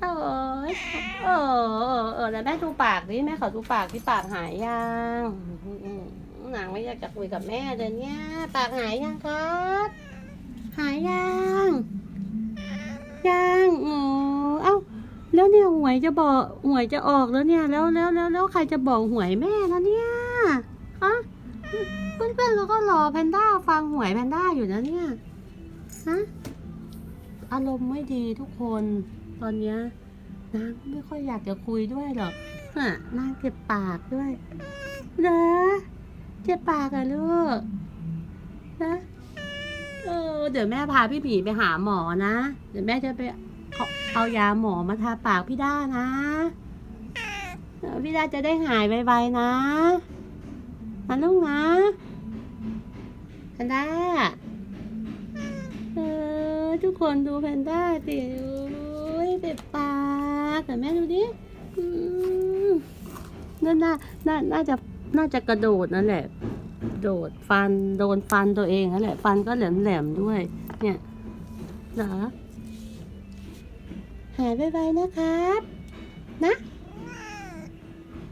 โอ้ยเออเออเออแล้วแม่ดูปากดิแม่ขอดูปากที่ปากหายยังอืมนางไม่อยากจะคุยกับแม่เลยเนี่ยปากหายยังครับหายยังยังโอ้เอ้าแล้วเนี่ยหวยจะบอกหวยจะออกแล้วเนี่ย แล้วแล้วแล้วแล้วใครจะบอกหวยแม่แล้วเนี่ยฮะเพื่อนๆเขาก็รอแพนด้าฟังหวยแพนด้าอยู่นะเนี่ยฮะอารมณ์ไม่ดีทุกคน ตอนเนี้ยนางไม่ค่อยอยากจะคุยด้วยหรอกฮะนางเจ็บปากด้วยเหรอเจ็บปากอะลูกนะเออเดี๋ยวแม่พาพี่ผีไปหาหมอนะ เดี๋ยวแม่จะไปเอาเอายาหมอมาทาปากพี่ด้านะพี่ด้าจะได้หายไวๆนะนะลูกนะแพนด้าเออทุกคนดูแพนด้าสิโอ้ยเจ็บปากแต่แม่ดูดิอืม น่าน่าน่าน่าจะน่าจะกระโดดนั่นแหละ โดดฟันโดนฟันตัวเองนั่นแหละ ฟันก็แหลมแหลมด้วย เนี่ยเหรอหายไปๆนะครับ